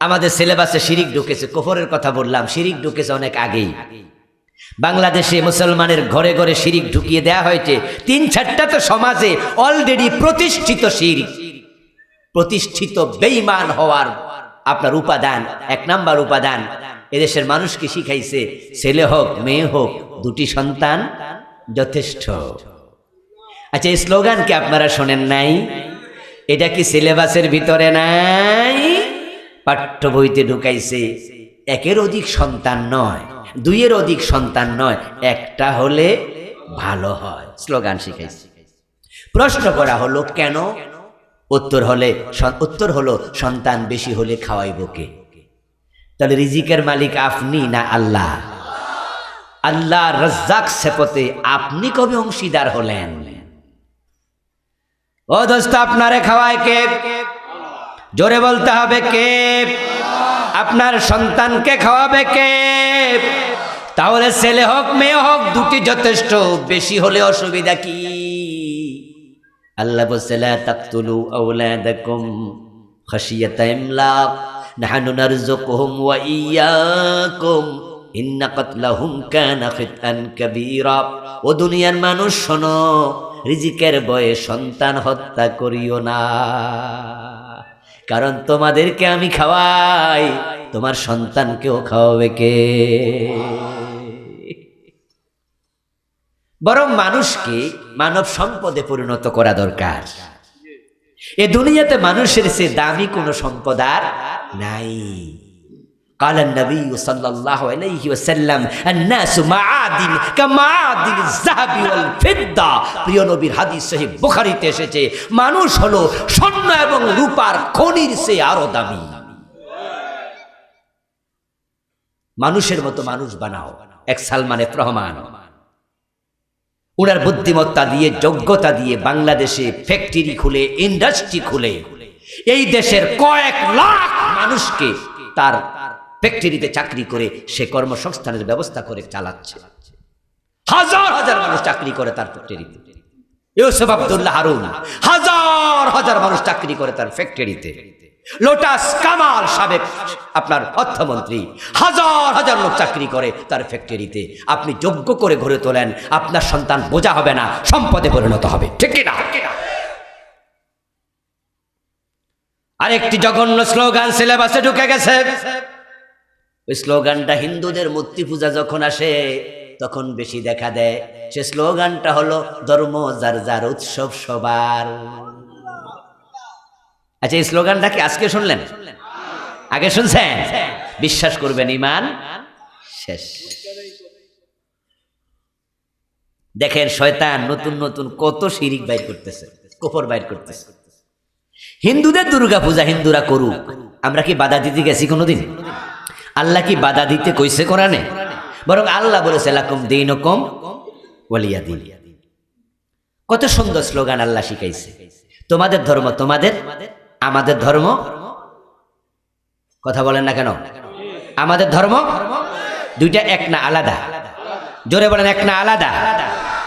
আমাদের সিলেবাসে শিরিক ঢুকেছে, কোফরের কথা বললাম, শিরিক ঢুকেছে অনেক আগেই। বাংলাদেশে মুসলমানের ঘরে ঘরে শিরিক ঢুকিয়ে দেয়া হয়েছে। তিন চারটা তো সমাজে অলরেডি প্রতিষ্ঠিত শিরিক। প্রতিষ্ঠিত বেইমান হওয়ার আপনার উপাদান, এক নাম্বার উপাদান। এদেশের মানুষকে শিখাইছে? ছেলে হোক, মেয়ে হোক, দুটি সন্তান যথেষ্ট। আচ্ছা এই স্লোগান কি আপনারা শোনেন নাই? এটা কি সিলেবাসের ভিতরে নাই? পাঠ্য বইতে ঢুকাইছে, একের অধিক সন্তান নয়, দুইয়ের অধিক সন্তান নয়, একটা হলে ভালো হয়, স্লোগান শিখাইছে। প্রশ্ন করা হলো, কেন? উত্তর হলে উত্তর হলো, সন্তান বেশি হলে খাওয়াইব কে? তাহলে রিজিকের মালিক আপনি না আল্লাহ? আল্লাহ রজ্জাক সেপতে আপনি কবে অংশীদার হলেন? ও দোস্ত, আপনারে খাওয়ায় কে? জোরে বলতে হবে কে আপনার সন্তানকে খাওয়াবে কে তাহলে ছেলে হোক, মেয়ে হোক, দুটি যথেষ্ট, বেশি হলে অসুবিধা কি? আল্লাহ বলছে তাকতুলু আওলাদাকুম খাশিয়াতা ইমলাক, নাহনু নারযুকুহুম ওয়া ইয়্যাকুম ইন্না কাতলাহুম কানা খিতআন কাবীরা। ও দুনিয়ার মানুষ শোনো, রিজিকের বয়ে সন্তান হত্যা করিও না। কারণ তোমাদেরকে আমি খাওয়াই, তোমার সন্তানকেও খাওয়াবে কে? বরং মানুষকে মানব সম্পদে পরিণত করা দরকার। এ দুনিয়াতে মানুষের সে দামি কোনো সম্পদ আর নাই। قال النبي صلى الله عليه وسلم الناس معادن كمعادن الذهب والفضة প্রিয় নবীর হাদিস সহিহ বুখারীতে এসেছে মানুষ হলো স্বর্ণ এবং রূপার খনির চেয়ে আরো দামি মানুষের মতো মানুষ বানাও এক সালমানে রহমান উনার বুদ্ধিমত্তা দিয়ে যোগ্যতা দিয়ে বাংলাদেশে ফ্যাক্টরি খুলে ইন্ডাস্ট্রি খুলে এই দেশের কয়েক লাখ মানুষকে তার ফ্যাক্টরিতে চাকরি করে সে কর্মসংস্থানের ব্যবস্থা করে চালাচ্ছে। হাজার হাজার মানুষ চাকরি করে তার ফ্যাক্টরিতে। ইউসুফ আব্দুল্লাহ হারুন, হাজার হাজার মানুষ চাকরি করে তার ফ্যাক্টরিতে। লোটাস কামাল সাবেক আপনার অর্থমন্ত্রী, হাজার হাজার লোক চাকরি করে তার ফ্যাক্টরিতে। আপনি যোগ্য করে গড়ে তোলেন, আপনার সন্তান বোঝা হবে না, সম্পদে পরিণত হবে। ঠিক না আরেকটি জঘন্য স্লোগান সিলেবাসে ঢুকে গেছে। ওই স্লোগানটা হিন্দুদের মূর্তি পূজা যখন আসে, তখন বেশি দেখা দেয়। সে স্লোগানটা হলো, ধর্ম যার যার উৎসব সবার। আচ্ছা এই স্লোগানটা কি আজকে শুনলেন? আগে শুনছেন? বিশ্বাস করবেন, ইমান শেষ। দেখেন, শয়তান নতুন নতুন কত শিরিক বাইর করতেছে কোপর বাইর করতেছে। হিন্দুদের দুর্গা পূজা হিন্দুরা করুক, আমরা কি বাধা দিতে গেছি কোনোদিন? আল্লাহ কি বাধা দিতে কইছে কোরআনে? বরং আল্লাহ বলেছে, লাকুম দিন কম ওয়ালিয়া দিন। কত সুন্দর স্লোগান আল্লাহ শিখাইছে। তোমাদের ধর্ম তোমাদের, আমাদের ধর্ম কথা বলেন না কেন? আমাদের ধর্ম দুইটা, এক না আলাদা। জোরে বলেন, এক না আলাদা।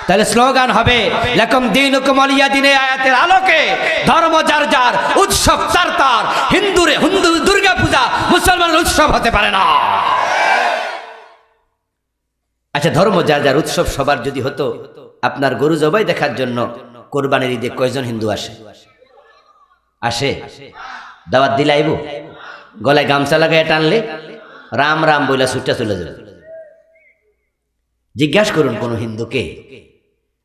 তাহলে স্লোগান হবে, লাকুম দিন আলিয়া দিনে আয়াতের আলোকে, ধর্ম যার যার, উৎসব তার তার, হিন্দুরে হিন্দু দুর্গা পূজা, মুসলমানের উৎসব হতে পারে না। আচ্ছা ধর্ম যার যার, উৎসব সবার যদি হতো, আপনার গরু জবাই দেখার জন্য কোরবানির ঈদে কয়জন হিন্দু আসে? আসে? দাওয়াত দিলাইব? গলায় গামছা লাগায় টানলে রাম রাম বইলা ছুটটা চলে যাবে। জিজ্ঞাসা করুন কোন হিন্দুকে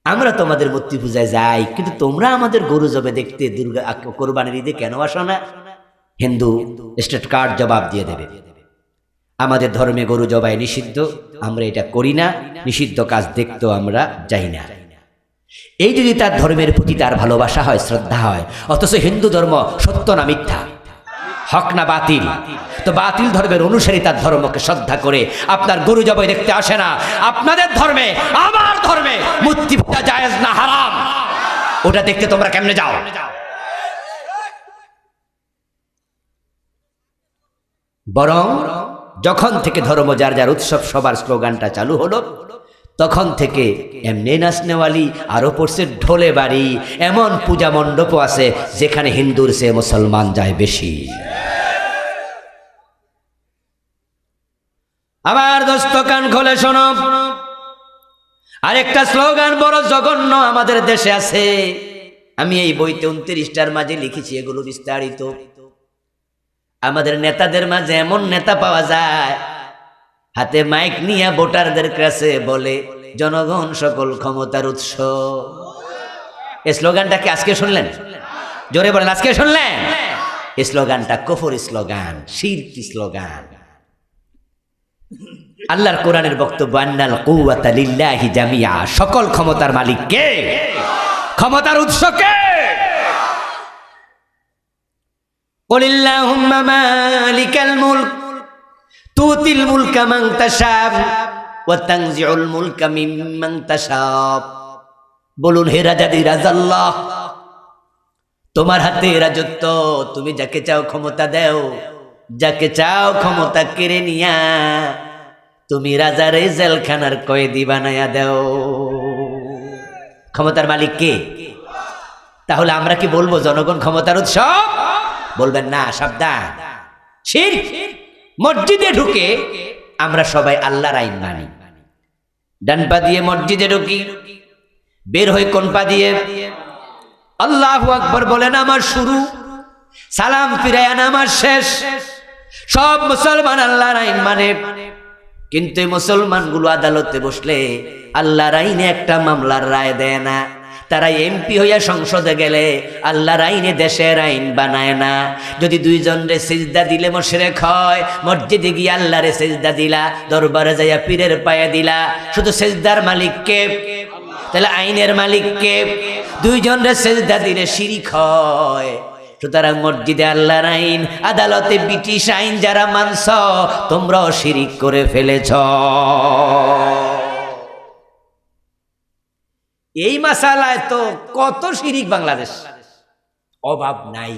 আমরা তোমাদের মূর্তি পূজায় যাই, কিন্তু তোমরা আমাদের গরু জবে দেখতে দুর্গা কোরবানির ঈদে কেন আসো না? হিন্দু, স্টেট কার্ড জবাব দিয়ে দেবে। আমাদের ধর্মে গরু জবাই নিষিদ্ধ, আমরা এটা করি না, নিষিদ্ধ কাজ দেখতেও আমরা যাই না। এই যদি তার ধর্মের প্রতি তার ভালোবাসা হয়, শ্রদ্ধা হয়, অথচ হিন্দু ধর্ম সত্য না মিথ্যা হক না বাতিল? তো বাতিল ধর্মের অনুসারী তার ধর্মকে শ্রদ্ধা করে আপনার গরু জবাই দেখতে আসে না। আপনাদের ধর্মে, আমার ধর্মে মূর্তি পূজা জায়েজ না হারাম। ওটা দেখতে তোমরা কেমনে যাও? বরং যখন থেকে ধর্ম যার যার উৎসব সবার স্লোগানটা চালু হলো তখন থেকে এমনি নাচনেওয়ালি আরও পড়ছে ঢোলে বাড়ি, এমন পূজা মণ্ডপও আছে যেখানে হিন্দুর সে মুসলমান যায় বেশি। আমার দোস্ত, কান খোলে শোনো। আরেকটা স্লোগান বড় জঘন্য আমাদের দেশে আছে। আমি এই বইতে উনত্রিশটার মাঝে লিখেছি, এগুলো বিস্তারিত। আমাদের নেতাদের মাঝে এমন নেতা পাওয়া যায় হাতে মাইক নিয়ে ভোটারদের কাছে বলে, জনগণ সকল ক্ষমতার উৎস। এই স্লোগানটা কি আজকে শুনলেন? জোরে বলেন, আজকে শুনলেন? এই স্লোগানটা কফর স্লোগান, শিরকি স্লোগান। আল্লাহর কোরআনের বক্তব্য, আন্নাল কুওয়াতা লিল্লাহি জামিয়া সকল ক্ষমতার মালিক কে? ক্ষমতার উৎস কে? কুলিল্লাহুম্মা মালিকাল মুলক। তুতিল মুলকা মান তাশা ওয়া তানজিউল মুলকা মিম্মান তাশা বলুন, হে রাজাদি রাজাল্লাহ তোমার হাতে রাজত্ব, তুমি যাকে চাও ক্ষমতা দেও, যাকে চাও ক্ষমতা কেড়ে নিয়া, তুমি রাজার এই জেলখানার কয়েদি বানায়া দেও। ক্ষমতার মালিক কে? তাহলে আমরা কি বলব, জনগণ ক্ষমতার উৎসব বলবেন না, সাবধান। শিরক মসজিদে ঢুকে আমরা সবাই আল্লাহর আইন মানি। ডান পা দিয়ে মসজিদে ঢুকি, বের হই কোন পা দিয়ে। আল্লাহ আকবর বলেন আমার শুরু। সালাম ফিরায়ান আমার শেষ। সব মুসলমান আল্লাহর আইন মানে। কিন্তু মুসলমানগুলো আদালতে বসলে আল্লাহর আইনে একটা মামলার রায় দেয় না। তারা এমপি হইয়া সংসদে গেলে আল্লাহর আইনে দেশের আইন বানায় না। যদি দুইজন রে সেজদা দিলে মশরেক হয়, মসজিদে গিয়ে আল্লাহরে সেজদা দিলা, দরবারে যাইয়া পীরের পায়ে দিলা, শুধু সেজদার মালিককে? তাহলে আইনের মালিককে? দুইজন রে সেজদা দিলে শিরিক হয়। সুতরাং মসজিদে আল্লাহর আইন, আদালতে ব্রিটিশ আইন যারা মানছ, তোমরাও শিরিক করে ফেলেছ। এই মাসালায় তো কত শিরিক বাংলাদেশ। অভাব নাই।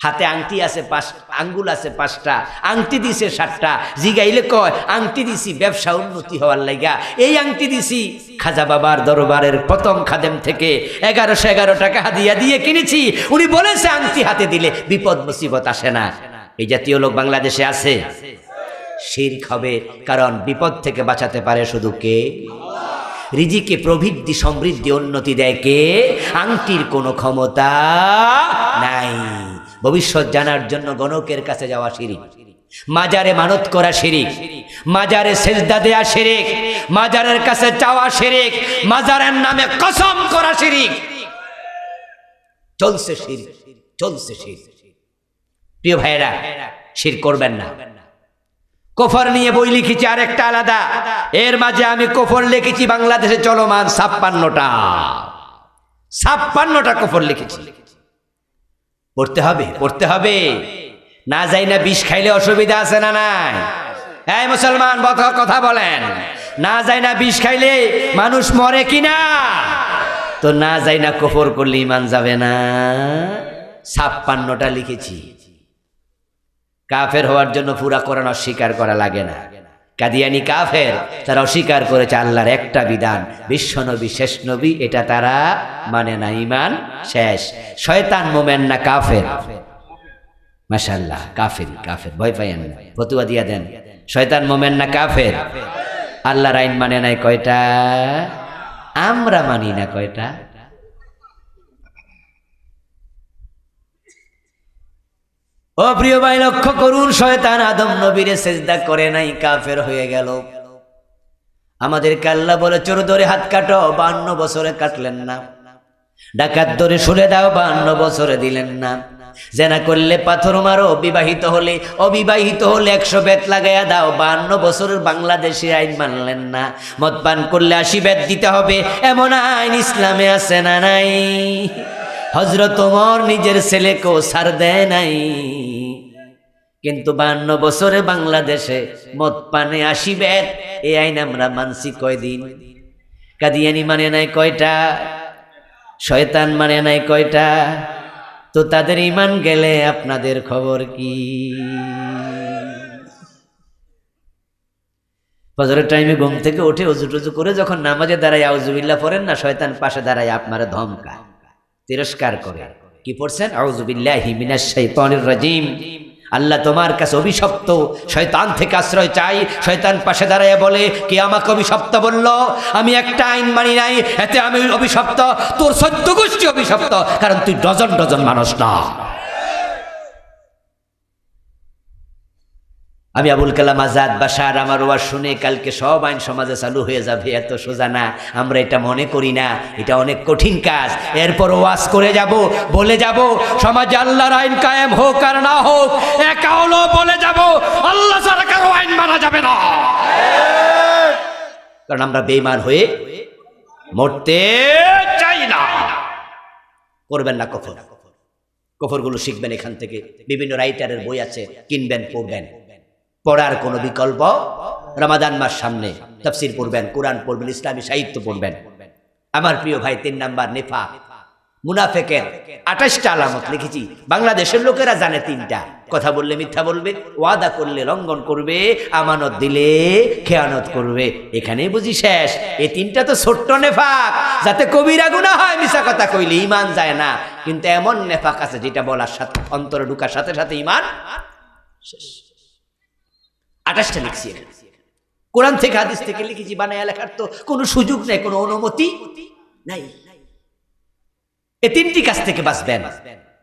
হাতে আংটি আছে পাঁচ, আঙ্গুল আছে পাঁচটা, আংটি দিছে সাতটা। জিগাইলে কয়, আংটি দিছি, ব্যবসা উন্নতি হওয়ার লাইগা। এই আংটি দিছি, খাজা বাবার দরবারের প্রথম খাদেম থেকে এগারোশো এগারো টাকা হাদিয়া দিয়ে কিনেছি। উনি বলেছে, আংটি হাতে দিলে বিপদ, মুসিবত আসে না। এই জাতীয় লোক বাংলাদেশে আছে। শির্ক হবে, কারণ বিপদ থেকে বাঁচাতে পারে শুধু কে? রিজিকে প্রবৃদ্ধি, সমৃদ্ধি, উন্নতি দেয় কে? আংটির কোনো ক্ষমতা নাই। ভবিষ্যৎ জানার জন্য গণকের কাছে যাওয়া শিরিক। মাজারে মানত করা শিরিক। মাজারে সেজদা দেয়া শিরিক। মাজারের কাছে চাওয়া শিরিক। মাজারের নামে কসম করা শিরিক। চলছে শির চলছে শির প্রিয় ভাইয়েরা শির করবেন না। কফর নিয়ে বই লিখেছি আরেকটা আলাদা। এর মাঝে আমি কোফর লিখেছি বাংলাদেশে চলমান ছাপ্পান্নটা। ছাপ্পান্নটা কফর লিখেছি। পড়তে হবে পড়তে হবে। না যাই না বিষ খাইলে অসুবিধা আছে না নাই? এই মুসলমান কথা বলেন। না যাই না বিষ খাইলে মানুষ মরে কিনা? তো না যাই না কফর করলে ইমান যাবে না। ছাপ্পান্নটা লিখেছি। কাফের হওয়ার জন্য পুরা কোরআন অস্বীকার করা লাগে না। কাদিয়ানি কাফের, তারা অস্বীকার করেছে আল্লাহর একটা বিধান, বিশ্ব নবী, শেষ নবী, এটা তারা মানে না ইমান শেষ। শয়তান মোমেন না, কাফের। মাশাল্লাহ কাফের কাফের, ভয় পাইয়েন ফতুয়া দিয়া দেন। শয়তান মোমেন না, কাফের। আল্লাহর আইন মানে নাই কয়টা? আমরা মানি না কয়টা? ও প্রিয় ভাই, লক্ষ্য করুন, শয়তান আদম নবীরে সেজদা করে নাই, কাফের হয়ে গেল। আমাদের কাল্লা বলে, চোর ধরে হাত কাটো, বান্ন বছরে কাটলেন না। ডাকাত ধরে সুরে দাও, বান্ন বছরে দিলেন না। জেনা করলে পাথর মারো, বিবাহিত হলে, অবিবাহিত হলে একশো বেত লাগাইয়া দাও, বান্ন বছরের বাংলাদেশে আইন মানলেন না। মদ পান করলে আশি বেত দিতে হবে, এমন আইন ইসলামে আছে না নাই? হজরত তোমার নিজের ছেলেকেও সার দেয় নাই। কিন্তু বান্ন বছরে বাংলাদেশে মদ পানে আসিবে এই আইন আমরা মানছি কয়দিন? কাদিয়ানি মানে নাই কয়টা? শয়তান মানে নাই কয়টা? তো তাদের ইমান গেলে আপনাদের খবর কি? ফজরের টাইমে ঘুম থেকে উঠে উজু টুজু করে যখন নামাজে দাঁড়ায় আউজুবিল্লাহ পড়েন না, শয়তান পাশে দাঁড়ায়, আপনারা ধমকা তিরস্কার করে। কি পড়ছেন? রাজিম। আল্লাহ তোমার কাছে অভিশপ্ত। শয়তান থেকে আশ্রয় চাই। শয়তান পাশে দাঁড়ায় বলে, কে আমাকে অভিশপ্ত বলল? আমি একটা আইন মানি নাই। এতে আমি অভিশপ্ত। তোর সত্য গোষ্ঠী অভিশপ্ত। কারণ তুই ডজন ডজন মানুষ না। আমি আবুল কালাম আজাদ বাসার আমার ওয়াজ শুনে কালকে সব আইন সমাজে চালু হয়ে যাবে, এত সোজা না। আমরা এটা মনে করি না, এটা অনেক কঠিন কাজ। এরপর ওয়াজ করে যাব, বলে যাব, সমাজে আল্লাহর আইন কায়েম হোক আর না হোক, একা বলে যাব, আল্লাহ ছাড়া আইন মানা যাবে না। কারণ আমরা বেইমান হয়ে মরতে চাই না। করবেন না কফর কফরগুলো শিখবেন এখান থেকে। বিভিন্ন রাইটারের বই আছে, কিনবেন, পড়বেন। পড়ার কোনো বিকল্প রমাদান মাস সামনে। তফসির পড়বেন, কোরআন পড়বেন, ইসলামী সাহিত্য পড়বেন। আমার প্রিয় ভাই, তিন নাম্বার নেফা। মুনাফেকের আঠাশটা আলামত লিখেছি। বাংলাদেশের লোকেরা জানে তিনটা। কথা বললে মিথ্যা বলবে, ওয়াদা করলে লঙ্ঘন করবে, আমানত দিলে খেয়ানত করবে। এখানে বুঝি শেষ। এই তিনটা তো ছোট্ট নেফাক। যাতে কবিরা গুণা হয় মিশা কথা কইলে ইমান যায় না। কিন্তু এমন নেফাক আছে যেটা বলার সাথে, অন্তরে ঢুকার সাথে সাথে ইমান শেষ। আঠাশটা লিখছি। কোরআন থেকে হাদিস থেকে লিখেছি, বানায় লেখার তো কোনো সুযোগ নেই, কোনো অনুমতি নাই। এ তিনটি কাছ থেকে বাঁচবেন।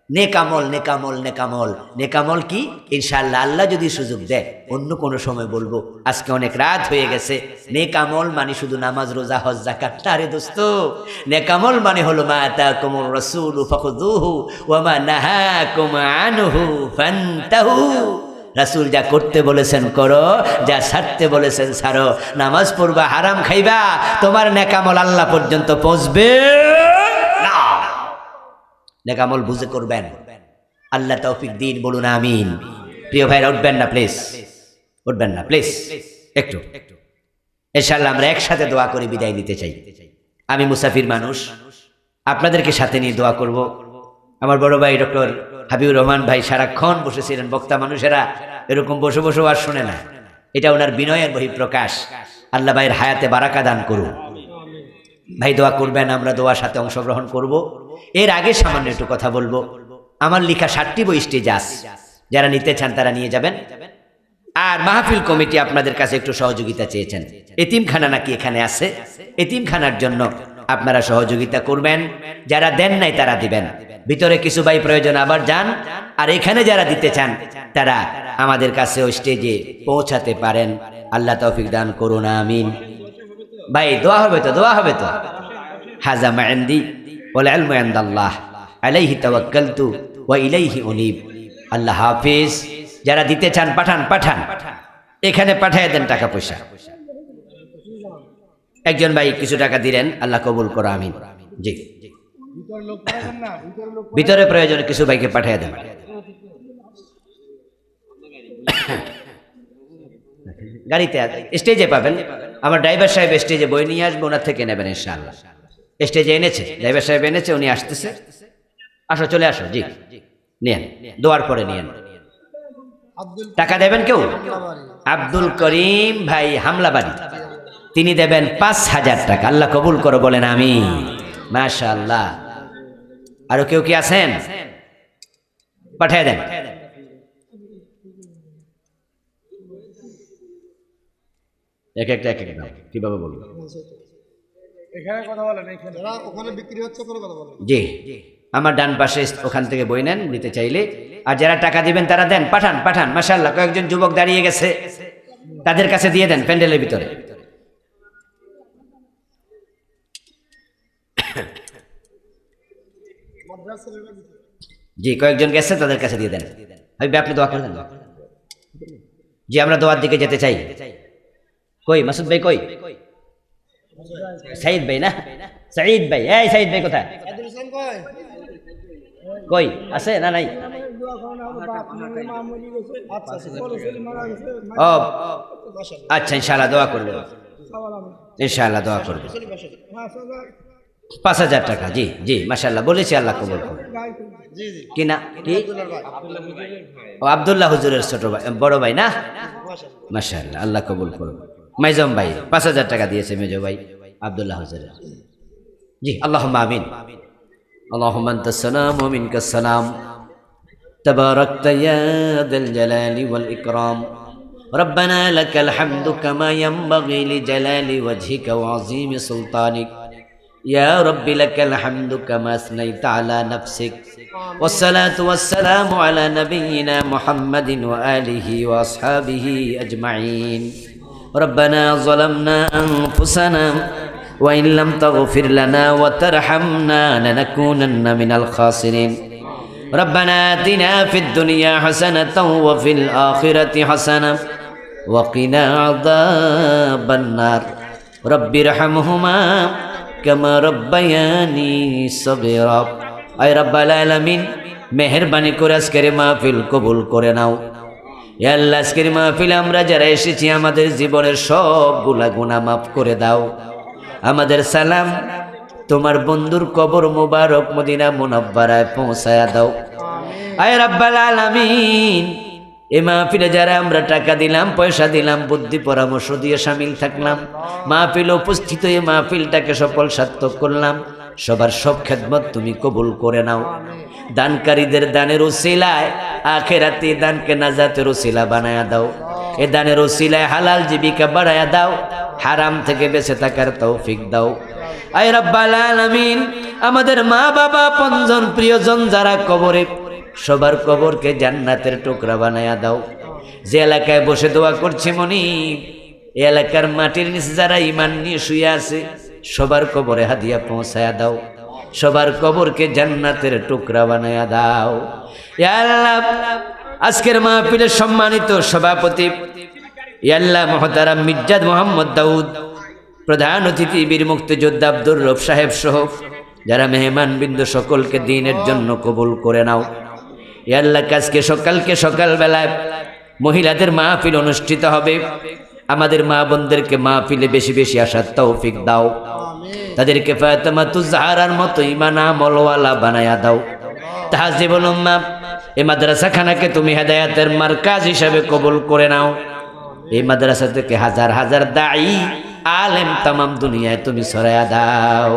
নেকামল নেকামল নেকামল। নেকামল কি? ইনশাআল্লাহ আল্লাহ যদি সুযোগ দেয়, অন্য কোনো সময় বলব, আজকে অনেক রাত হয়ে গেছে। নেকামল মানে শুধু নামাজ, রোজা, হজ জাকাত না রে দোস্ত, নেকামল মানে হলো মা তা আতাকুমুর রাসূলু ফাখুযুহু ওয়া মা নাহাকুম আনহু ফান্তাহু। রাসূল যা করতে বলেছেন করো, যা ছাড়তে বলেছেন ছাড়ো। নামাজ পড়বা, হারাম খাইবা, তোমার নেকামল আল্লাহ পর্যন্ত পৌঁছবে না। নেকামল বুঝে করবেন। আল্লাহ তৌফিক দিন, বলুন আমিন। প্রিয় ভাইরা, উঠবেন না প্লিজ উঠবেন না প্লিজ একটু। ইনশাআল্লাহ আমরা একসাথে দোয়া করে, বিদায় নিতে চাই। আমি মুসাফির মানুষ। আপনাদেরকে সাথে নিয়ে দোয়া করব। আমার বড় ভাই ডক্টর হাবিবুর রহমান ভাই সারাক্ষণ বসেছিলেন। বক্তা মানুষেরা এরকম বসে বসে আর শুনে না। এটা ওনার বিনয়ের বহিঃপ্রকাশ। আল্লাহ ভাইয়ের হায়াতে বারাকা দান করুন। ভাই দোয়া করবেন, আমরা দোয়ার সাথে অংশগ্রহণ করব। এর আগে সামান্য একটু কথা বলব। আমার লেখা ষাটটি বই আস যারা নিতে চান তারা নিয়ে যাবেন। আর মাহফিল কমিটি আপনাদের কাছে একটু সহযোগিতা চেয়েছেন। এতিমখানা নাকি এখানে আছে? এতিমখানার জন্য আপনারা সহযোগিতা করবেন, যারা দেন নাই তারা দিবেন। ভিতরে কিছু ভাই প্রয়োজন, আবার যান। আর এখানে যারা দিতে চান, তারা আমাদের কাছে ওই স্টেজে পৌঁছাতে পারেন। আল্লাহ তৌফিক দান করুন, আমিন। ভাই, দোয়া হবে তো, দোয়া হবে তো? হাজা মাইন্দি ওল আলম আল্লাহ আলাইহি তাওয়াক্কালতু ওয়া ইলাইহি উনিব। আল্লাহ হাফিজ। যারা দিতে চান, পাঠান পাঠান। এখানে পাঠিয়ে দেন টাকা পয়সা। একজন ভাই কিছু টাকা দিলেন, আল্লাহ কবুল করো, আমিন। জি। ভিতরে প্রয়োজনে কিছু ভাইকে পাঠিয়ে দেন। গাড়িতে স্টেজে পাবেন। আমার ড্রাইভার সাহেব স্টেজে বই নিয়ে আসবে, ওনার থেকে নেবেন ইনশাআল্লাহ। স্টেজে এনেছে, ড্রাইভার সাহেব এনেছে, উনি আসতেছে। আসো, চলে আসো, জি। নিয়েন, দোয়ার পরে নিয়েন। টাকা দেবেন কেউ? আব্দুল করিম ভাই হামলাবাড়ি তিনি দেবেন পাঁচ হাজার টাকা। আল্লাহ কবুল করো বলেন আমি মাশা আল্লাহ আরও কেউ কি আছেন? পাঠিয়ে দেন। এক একটা এক এক দাম কীভাবে বলব? এখানে কথা বলেন এখানে। যারা ওখানে বিক্রি হচ্ছে করে কথা বলেন। জি। আমার ডান পাশে ওখান থেকে বই নেন নিতে চাইলে। আর যারা টাকা দিবেন তারা দেন। পাঠান পাঠান। মাসাল্লাহ কয়েকজন যুবক দাঁড়িয়ে গেছে। তাদের কাছে দিয়ে দেন প্যান্ডেলের ভিতরে। জি, কয়েকজন গেছে, তাদের কাছে দিয়ে দেন। ভাই আপনি দোয়া করে দেন জি, আমরা দোয়ার দিকে যেতে চাই। কই, মাসুদ ভাই কই? সাইদ ভাই না? সাইদ ভাই, এই সাইদ ভাই কোথায়? কই, আছে না নাই? ও আচ্ছা ইনশাআল্লাহ দোয়া করব। ইনশাআল্লাহ দোয়া করব। পাঁচ হাজার টাকা জি জি মাশাল্লাহ বলেছি আল্লাহ কবুল করুন জি জি কি না কি আব্দুল্লাহ ভাই ও আবদুল্লাহ হুজুরের ছোট ভাই বড় ভাই না মাশাআল্লাহ মাশাল্লাহ আল্লাহ কবুল করুন মাইজম ভাই পাঁচ হাজার টাকা দিয়েছে মেজো ভাই আবদুল্লাহ হুজুরের জি আল্লাহ আমিন اللهم انت السلام ومنك السلام تباركت يا ذا الجلال والإكرام ربنا لك الحمد كما ينبغي لجلال وجهك وعظيم سلطانك يا رب لك الحمد كما أثنيت على نفسك. والصلاة والسلام على نبينا محمد وآله وأصحابه أجمعين. ربنا ظلمنا أنفسنا وإن لم تغفر لنا وترحمنا لنكونن من الخاسرين. ربنا آتنا في الدنيا حسنة وفي الآخرة حسنة وقنا عذاب النار. رب ارحمهما সবে মেহরবানি করে আজকের মাহফিল কবুল করে নাও। আল্লাহ, আজকের মাহফিল আমরা যারা এসেছি, আমাদের জীবনের সবগুলা গুণা মাফ করে দাও। আমাদের সালাম তোমার বন্ধুর কবর মোবারক মদিনা মুনাব্বারায় পৌঁছায়া দাও। আয় রব্বাল আলামিন এ মাহফিলে যারা আমরা টাকা দিলাম, পয়সা দিলাম, বুদ্ধি, পরামর্শ দিয়ে সামিল থাকলাম। মাহফিল উপস্থিত হয়ে মাহফিলটাকে সফল সার্থক করলাম। সবার সব খেদমত তুমি কবুল করে নাও। দানকারীদের দানের ওসিলায় আখেরাতে দানকে নাজাতের ওসিলা বানায়া দাও। এ দানের ওসিলায় হালাল জীবিকা বাড়ায়া দাও। হারাম থেকে বেঁচে থাকার তৌফিক দাও। আয় রাব্বাল আলামিন, আমাদের মা বাবা পঞ্জন প্রিয়জন যারা কবরে সবার কবরকে জান্নাতের টুকরা বানায়া দাও। যে এলাকায় বসে দোয়া করছে মনি এলাকার মাটির নিচে যারা ইমান নিয়ে শুয়ে আছে, সবার কবরে হাদিয়া পৌঁছায়া দাও। সবার কবরকে জান্নাতের টুকরা বানায়া দাও। আজকের মাহফিলের সম্মানিত সভাপতি ইয়াল্লাহ মহতারাম মির্জাদ মোহাম্মদ দাউদ, প্রধান অতিথি বীর মুক্তিযোদ্ধা আব্দুর রব সাহেব সহ, যারা মেহমান বিন্দু সকলকে দিনের জন্য কবুল করে নাও। ইয়াল্লাহ কাজকে সকালকে সকালবেলায় মহিলাদের মাহফিল অনুষ্ঠিত হবে। আমাদের মা বোনদেরকে মাহফিলে বেশি বেশি আসার তৌফিক দাও। তাদেরকে ফাতেমা তুজাহারার মতো ইমান আমলওয়ালা বানায়া দাও। তাহাজিবুল উম্মা এই মাদ্রাসা খানাকে তুমি হেদায়াতের মার্কাজ হিসাবে কবুল করে নাও। এই মাদ্রাসা থেকে হাজার হাজার দায়ী আলেম তামাম দুনিয়ায় তুমি সরায়া দাও।